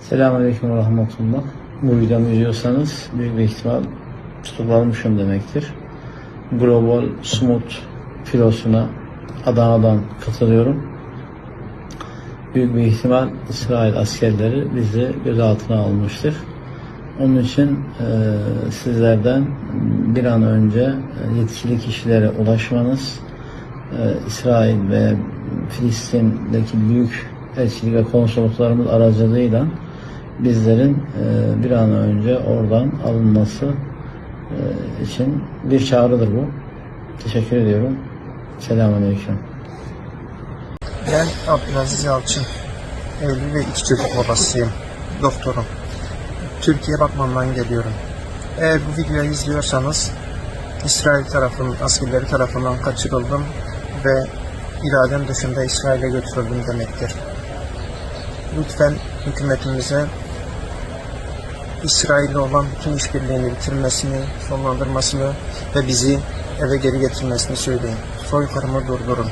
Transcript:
Selamünaleyküm ve rahmetullah. Bu videomu izliyorsanız büyük bir ihtimal tutuklanmışım demektir. Global Smooth filosuna Adana'dan katılıyorum. Büyük bir ihtimal İsrail askerleri bizi gözaltına almıştır. Onun için e, sizlerden bir an önce yetkili kişilere ulaşmanız, e, İsrail ve Filistin'deki büyük elçilik ve konsolosluklarımız aracılığıyla bizlerin e, bir an önce oradan alınması e, için bir çağrıdır bu. Teşekkür ediyorum. Selamünaleyküm. Ben Abdülaziz Yalçın. Evli ve iki çocuk babasıyım. Doktorum. Türkiye Batman'dan geliyorum. Eğer bu videoyu izliyorsanız İsrail tarafının askerleri tarafından kaçırıldım ve iradem dışında İsrail'e götürüldüm demektir. Lütfen hükümetimize İsrail'le olan bütün işbirliğini bitirmesini, sonlandırmasını ve bizi eve geri getirmesini söyleyin. Soykırımı durdurun.